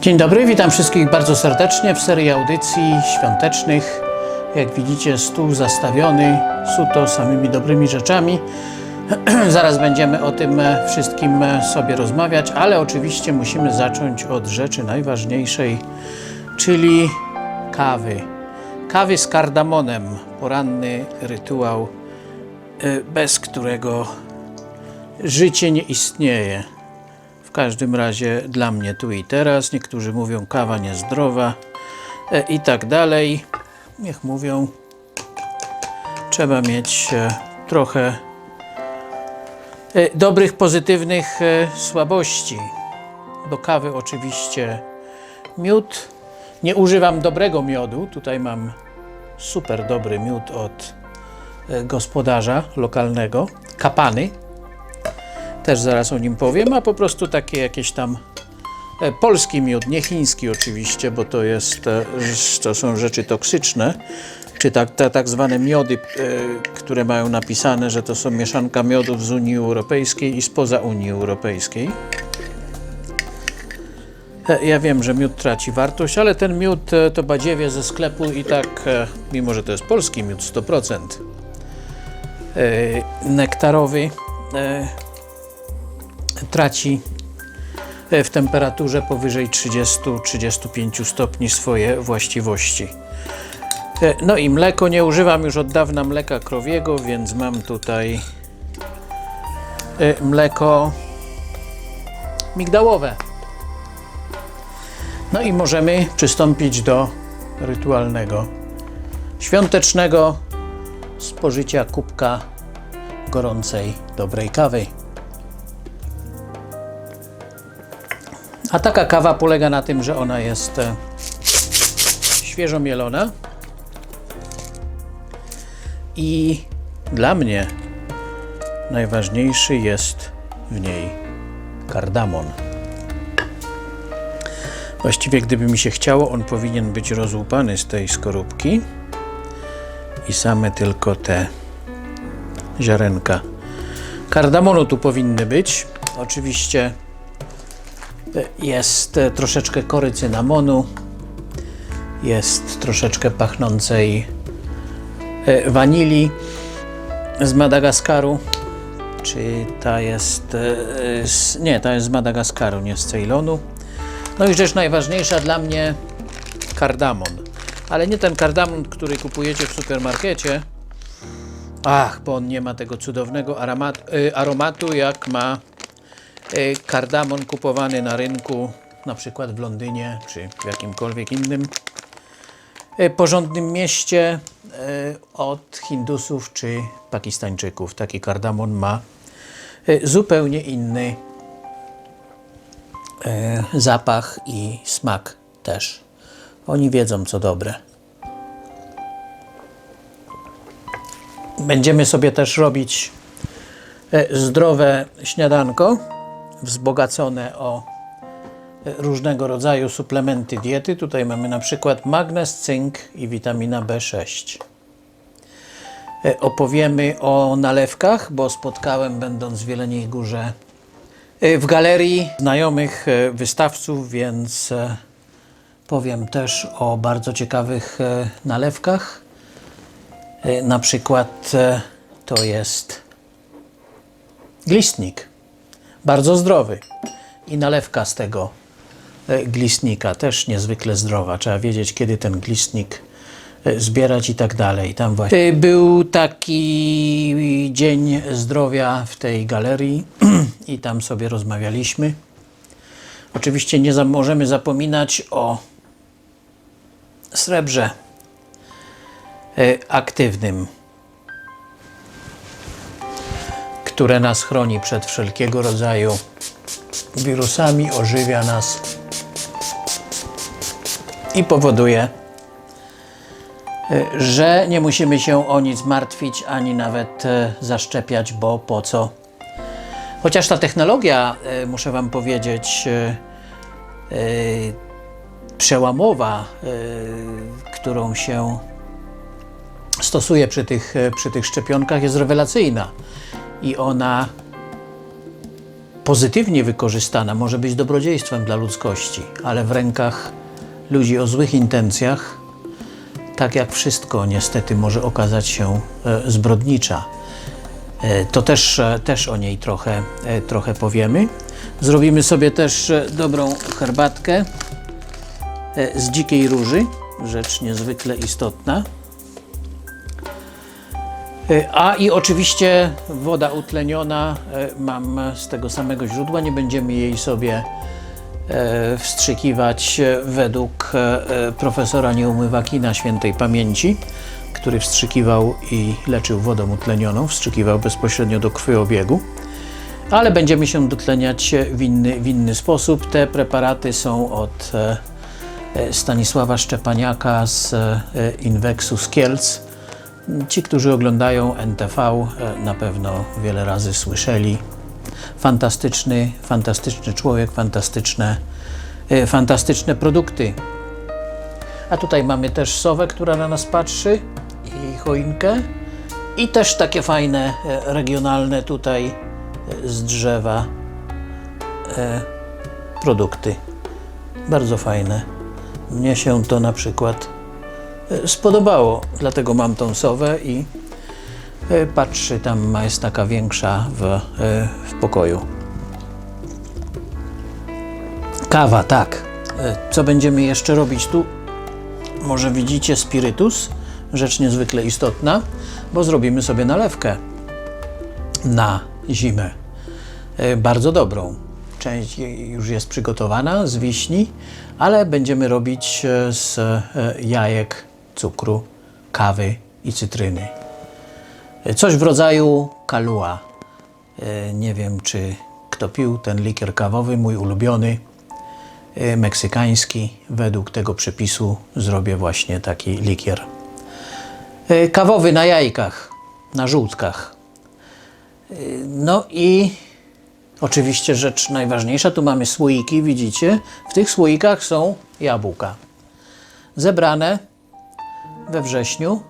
Dzień dobry, witam wszystkich bardzo serdecznie w serii audycji świątecznych. Jak widzicie, stół zastawiony suto samymi dobrymi rzeczami. Zaraz będziemy o tym wszystkim sobie rozmawiać, ale oczywiście musimy zacząć od rzeczy najważniejszej, czyli kawy. Kawy z kardamonem, poranny rytuał, e, bez którego życie nie istnieje. Każdym razie dla mnie tu i teraz. Niektórzy mówią kawa niezdrowa e, i tak dalej. Niech mówią. Trzeba mieć e, trochę e, dobrych, pozytywnych e, słabości. Do kawy oczywiście miód. Nie używam dobrego miodu. Tutaj mam super dobry miód od gospodarza lokalnego, kapany też zaraz o nim powiem, a po prostu takie jakieś tam e, polski miód, nie chiński oczywiście, bo to jest, e, to są rzeczy toksyczne, czy tak, te tak zwane miody, e, które mają napisane, że to są mieszanka miodów z Unii Europejskiej i spoza Unii Europejskiej. Ja wiem, że miód traci wartość, ale ten miód to badziewie ze sklepu i tak, mimo że to jest polski miód 100%, e, nektarowy, traci e, w temperaturze powyżej 30-35 stopni swoje właściwości. E, No i mleko. Nie używam już od dawna mleka krowiego, więc mam tutaj e, mleko migdałowe. No i możemy przystąpić do rytualnego, świątecznego spożycia kubka gorącej, dobrej kawy. A taka kawa polega na tym, że ona jest e, świeżo mielona i dla mnie najważniejszy jest w niej kardamon. Właściwie, gdyby mi się chciało, on powinien być rozłupany z tej skorupki i same tylko te ziarenka kardamonu tu powinny być. Oczywiście jest e, troszeczkę kory cynamonu, jest troszeczkę pachnącej e, wanilii z Madagaskaru. Czy ta jest. e, z, nie, ta jest z Madagaskaru, nie z Ceylonu. No i rzecz najważniejsza dla mnie kardamon. Ale nie ten kardamon, który kupujecie w supermarkecie. Ach, bo on nie ma tego cudownego y, aromatu, jak ma kardamon kupowany na rynku, na przykład w Londynie czy w jakimkolwiek innym y, porządnym mieście y, od Hindusów czy Pakistańczyków. Taki kardamon ma y, zupełnie inny y, zapach i smak też. Oni wiedzą, co dobre. Będziemy sobie też robić zdrowe śniadanko, wzbogacone o różnego rodzaju suplementy diety. Tutaj mamy na przykład magnez, cynk i witamina B6. E, Opowiemy o nalewkach, bo spotkałem, będąc w Jeleniej Górze, e, w galerii znajomych e, wystawców, więc powiem też o bardzo ciekawych nalewkach. Na przykład to jest glistnik, bardzo zdrowy i nalewka z tego e, glistnika też niezwykle zdrowa. Trzeba wiedzieć, kiedy ten glistnik e, zbierać i tak dalej. Tam właśnie E, był taki dzień zdrowia w tej galerii i tam sobie rozmawialiśmy. Oczywiście nie za- możemy zapominać o srebrze e, aktywnym, które nas chroni przed wszelkiego rodzaju wirusami, ożywia nas i powoduje, e, że nie musimy się o nic martwić ani nawet e, zaszczepiać, bo po co? Chociaż ta technologia, e, muszę Wam powiedzieć, przełamowa, którą się stosuje przy tych, przy tych szczepionkach, jest rewelacyjna. I ona pozytywnie wykorzystana może być dobrodziejstwem dla ludzkości, ale w rękach ludzi o złych intencjach, tak jak wszystko niestety może okazać się e, zbrodnicza. E, To też, e, też o niej trochę, trochę powiemy. Zrobimy sobie też dobrą herbatkę z dzikiej róży, rzecz niezwykle istotna. E, A i oczywiście woda utleniona e, mam z tego samego źródła, nie będziemy jej sobie e, wstrzykiwać według profesora Nieumywakina świętej pamięci, który wstrzykiwał i leczył wodą utlenioną, wstrzykiwał bezpośrednio do krwiobiegu. Ale będziemy się dotleniać w inny, w inny sposób. Te preparaty są od Stanisława Szczepaniaka z Inweksu z Kielc. Ci, którzy oglądają NTV, e, na pewno wiele razy słyszeli. Fantastyczny, fantastyczny człowiek, fantastyczne, e, fantastyczne produkty. A tutaj mamy też sowę, która na nas patrzy i choinkę. I też takie fajne, e, regionalne tutaj z drzewa produkty. Bardzo fajne. Mnie się to na przykład spodobało, dlatego mam tą sowę i e, patrzy, tam jest taka większa w, e, w pokoju. Kawa, tak. E, Co będziemy jeszcze robić tu? Może widzicie spirytus, rzecz niezwykle istotna, bo zrobimy sobie nalewkę na zimę. E, Bardzo dobrą. Część już jest przygotowana z wiśni, ale będziemy robić e, z e, jajek, cukru, kawy i cytryny. E, Coś w rodzaju kalua. E, Nie wiem, czy kto pił ten likier kawowy, mój ulubiony e, meksykański. Według tego przepisu zrobię właśnie taki likier. Kawowy na jajkach, na żółtkach. No i oczywiście rzecz najważniejsza, tu mamy słoiki, widzicie? W tych słoikach są jabłka. Zebrane we wrześniu,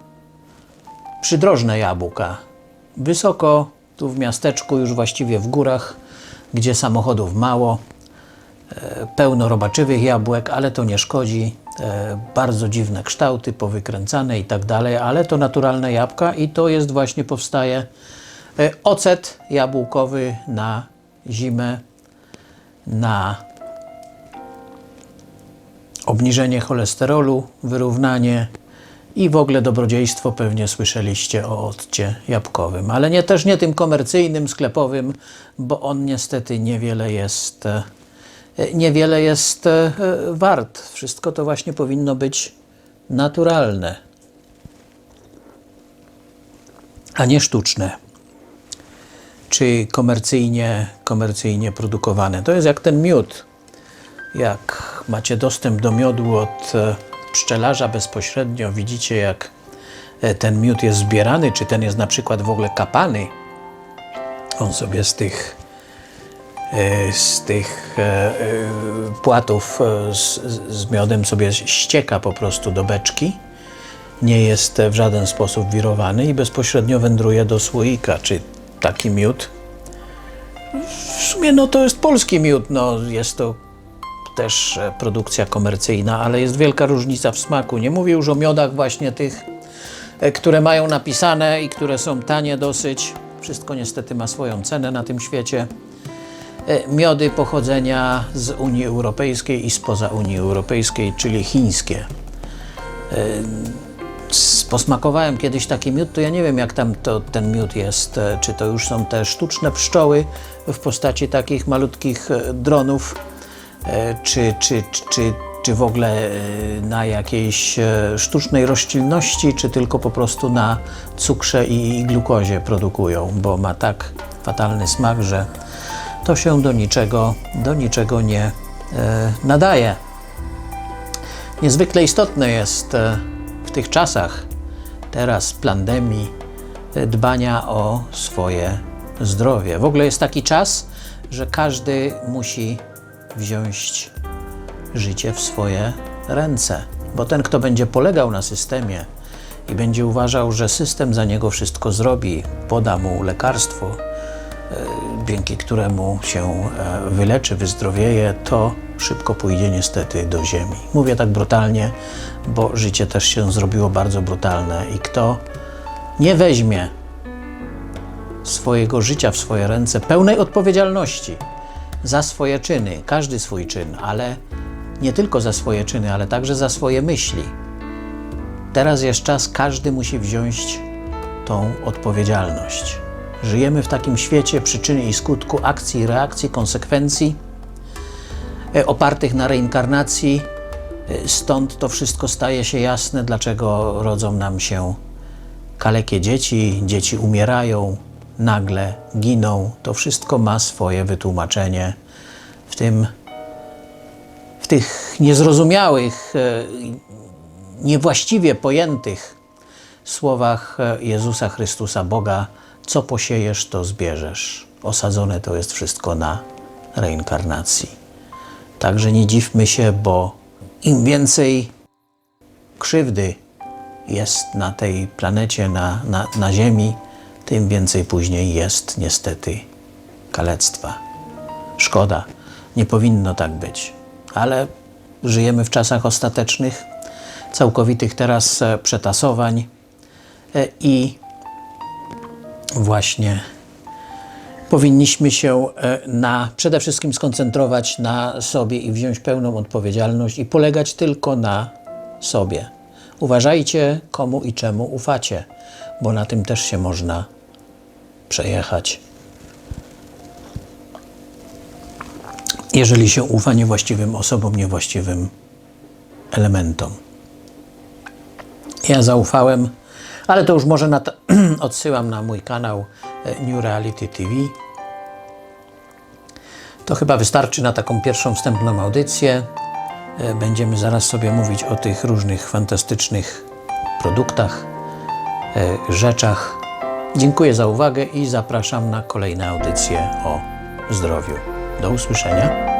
przydrożne jabłka. Wysoko, tu w miasteczku, już właściwie w górach, gdzie samochodów mało, e, pełno robaczywych jabłek, ale to nie szkodzi. E, Bardzo dziwne kształty, powykręcane i tak dalej, ale to naturalne jabłka i to jest właśnie powstaje e, ocet jabłkowy na zimę, na obniżenie cholesterolu, wyrównanie i w ogóle dobrodziejstwo pewnie słyszeliście o occie jabłkowym, ale nie też nie tym komercyjnym, sklepowym, bo on niestety niewiele jest e, niewiele jest e, wart. Wszystko to właśnie powinno być naturalne, a nie sztuczne czy komercyjnie, komercyjnie produkowane. To jest jak ten miód. Jak macie dostęp do miodu od e, pszczelarza bezpośrednio, widzicie jak e, ten miód jest zbierany, czy ten jest na przykład w ogóle kapany. On sobie z tych e, z tych e, płatów z, z miodem sobie ścieka po prostu do beczki. Nie jest w żaden sposób wirowany i bezpośrednio wędruje do słoika. Czy taki miód? W sumie no to jest polski miód, no jest to też e, produkcja komercyjna, ale jest wielka różnica w smaku. Nie mówię już o miodach właśnie tych, e, które mają napisane i które są tanie dosyć. Wszystko niestety ma swoją cenę na tym świecie. E, Miody pochodzenia z Unii Europejskiej i spoza Unii Europejskiej, czyli chińskie. Posmakowałem kiedyś taki miód, to ja nie wiem jak tam to, ten miód jest. Czy to już są te sztuczne pszczoły w postaci takich malutkich dronów, czy, czy, czy, czy, czy w ogóle e, na jakiejś e, sztucznej roślinności, czy tylko po prostu na cukrze i, glukozie produkują, bo ma tak fatalny smak, że to się do niczego, do niczego nie e, nadaje. Niezwykle istotne jest e, w tych czasach, teraz pandemii, e, dbania o swoje zdrowie. W ogóle jest taki czas, że każdy musi wziąć życie w swoje ręce, bo ten, kto będzie polegał na systemie i będzie uważał, że system za niego wszystko zrobi, poda mu lekarstwo, dzięki któremu się e, wyleczy, wyzdrowieje, to szybko pójdzie niestety do ziemi. Mówię tak brutalnie, bo życie też się zrobiło bardzo brutalne i kto nie weźmie swojego życia w swoje ręce, pełnej odpowiedzialności za swoje czyny, każdy swój czyn, ale nie tylko za swoje czyny, ale także za swoje myśli. Teraz jest czas, każdy musi wziąć tą odpowiedzialność. Żyjemy w takim świecie przyczyny i skutku, akcji i reakcji, konsekwencji, e, opartych na reinkarnacji. E, Stąd to wszystko staje się jasne, dlaczego rodzą nam się kalekie dzieci, dzieci umierają, nagle giną. To wszystko ma swoje wytłumaczenie w tym, w tych niezrozumiałych, e, niewłaściwie pojętych słowach Jezusa Chrystusa, Boga, co posiejesz, to zbierzesz. Osadzone to jest wszystko na reinkarnacji. Także nie dziwmy się, bo im więcej krzywdy jest na tej planecie, na, na, na Ziemi, tym więcej później jest niestety kalectwa. Szkoda, nie powinno tak być, ale żyjemy w czasach ostatecznych, całkowitych teraz e, przetasowań e, i właśnie powinniśmy się e, na, przede wszystkim skoncentrować na sobie i wziąć pełną odpowiedzialność i polegać tylko na sobie. Uważajcie, komu i czemu ufacie, bo na tym też się można przejechać. Jeżeli się ufa niewłaściwym osobom, niewłaściwym elementom. Ja zaufałem, ale to już może odsyłam na mój kanał e, New Reality TV. To chyba wystarczy na taką pierwszą wstępną audycję. E, Będziemy zaraz sobie mówić o tych różnych fantastycznych produktach, e, rzeczach. Dziękuję za uwagę i zapraszam na kolejne audycje o zdrowiu. Do usłyszenia.